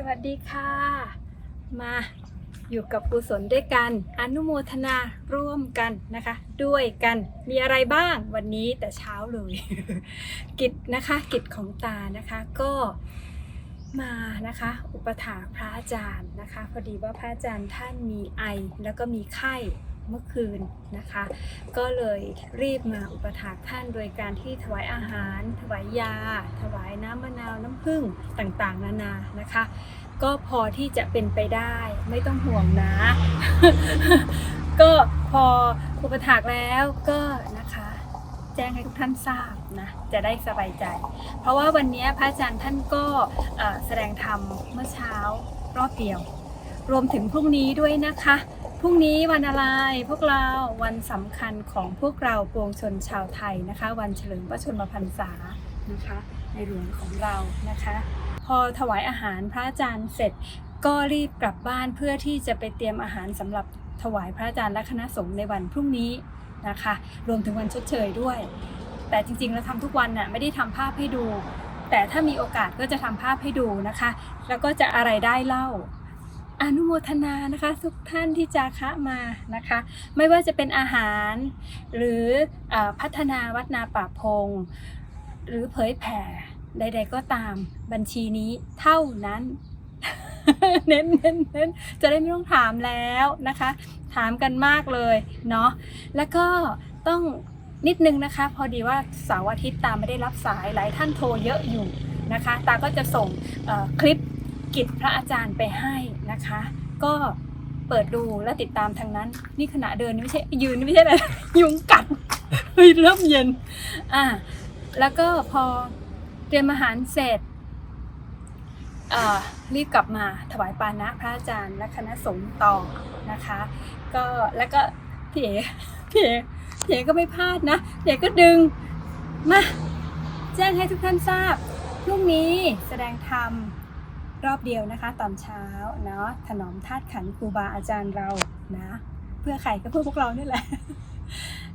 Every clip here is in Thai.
สวัสดีค่ะ มาอยู่กับกุศลด้วยกัน อนุโมทนาร่วมกันนะคะ ด้วยกันมีอะไรบ้างวันนี้แต่เช้าเลย กิจนะคะกิจของตานะคะก็มานะคะ อุปถาพระอาจารย์นะคะ พอดีว่าพระอาจารย์ท่านมีไอแล้วก็มีไข้ เมื่อคืนนะคะ ก็เลยรีบมาอุปถากท่านโดยการที่ถวายอาหาร ถวายยา ถวายน้ำมะนาวน้ำผึ้งต่างๆ นานานะคะ ก็พอที่จะเป็นไปได้ไม่ต้องห่วงนะ ก็พออุปถากแล้วก็นะคะแจ้งให้ทุกท่านทราบนะจะได้สบายใจ เพราะว่าวันนี้พระอาจารย์ท่านก็แสดงธรรมเมื่อเช้ารอบเดียว รวมถึงพรุ่งนี้ด้วยนะคะ พรุ่งนี้วันอะไรพวกเราวันสำคัญของพวกเราปวงชนชาวไทยนะคะ วันเฉลิมพระชนมพรรษานะคะ ในหลวงของเรานะคะ พอถวายอาหารพระอาจารย์เสร็จก็รีบกลับบ้านเพื่อที่จะไปเตรียมอาหารสำหรับถวายพระอาจารย์และคณะสงฆ์ในวันพรุ่งนี้นะคะ รวมถึงวันชดเชยด้วย แต่จริงๆเราทำทุกวันน่ะไม่ได้ทำภาพให้ดู แต่ถ้ามีโอกาสก็จะทำภาพให้ดูนะคะ แล้วก็จะอะไรได้เล่า อนุโมทนานะคะทุกท่านที่จาคะมานะคะ ไม่ว่าจะเป็นอาหาร หรืออพัฒนาวัดนาป่าพง หรือเผยแผ่ใด ๆ ก็ตามบัญชีนี้เท่านั้นเน้นเน้นเน้นจะได้ไม่ต้องถามแล้วนะคะ ถามกันมากเลยเนาะแล้วก็ต้องนิดนึงนะคะ พอดีว่าเสาร์อาทิตย์ตาไม่ได้รับสายหลายท่านโทรเยอะอยู่นะคะ ตาก็จะส่งคลิป กิจพระอาจารย์ไปให้นะคะ ก็เปิดดูและติดตามทางนั้น นี่ขณะเดินนี่ไม่ใช่ยืนนี่ไม่ใช่อะไรยุงกัดเฮ้ยเริ่มเย็นอ่าแล้วก็พอเตรียมอาหารเสร็จรีบกลับมาถวายปานะพระอาจารย์และคณะสงฆ์ต่อนะคะ ก็แล้วก็พี่เอ๋พี่เอ๋พี่เอ๋ก็ไม่พลาดนะพี่เอ๋ก็ดึงมาแจ้งให้ทุกท่านทราบพรุ่งนี้แสดงธรรม รอบเดียวนะคะ ตอนเช้าเนาะถนอมธาตุขันครูบาอาจารย์เรานะ เพื่อใครก็เพื่อพวกเรานี่แหละ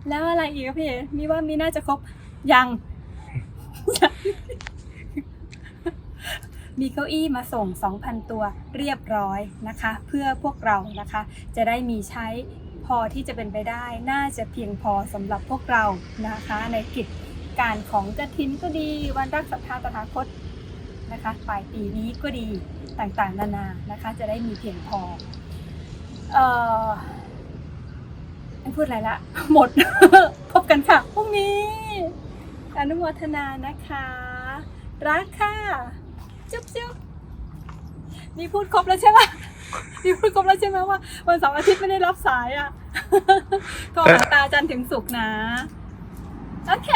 แล้วอะไรอีกพี่มีว่ามีน่าจะครบยัง มีเก้าอี้มาส่ง 2,000 ตัวเรียบร้อยนะคะ เพื่อพวกเรานะคะ จะได้มีใช้พอที่จะเป็นไปได้ น่าจะเพียงพอสำหรับพวกเรานะคะ ในกิจการของกระถินก็ดีวันรักศรัทธาตถาคต นะคะปลายปีนี้ก็ดีต่างๆ นานานะคะจะได้มีเพียงพอเอ่อพูดอะไรละหมด พบกันค่ะพรุ่งนี้ อนุโมทนานะคะ รักค่ะ จุ๊บจุ๊บมีพูดครบแล้วใช่ไหมมีพูดครบแล้วใช่ไหมว่า วันเสาร์อาทิตย์ไม่ได้รับสายอะ ก็หาตาจันถึงสุกนะ โอเค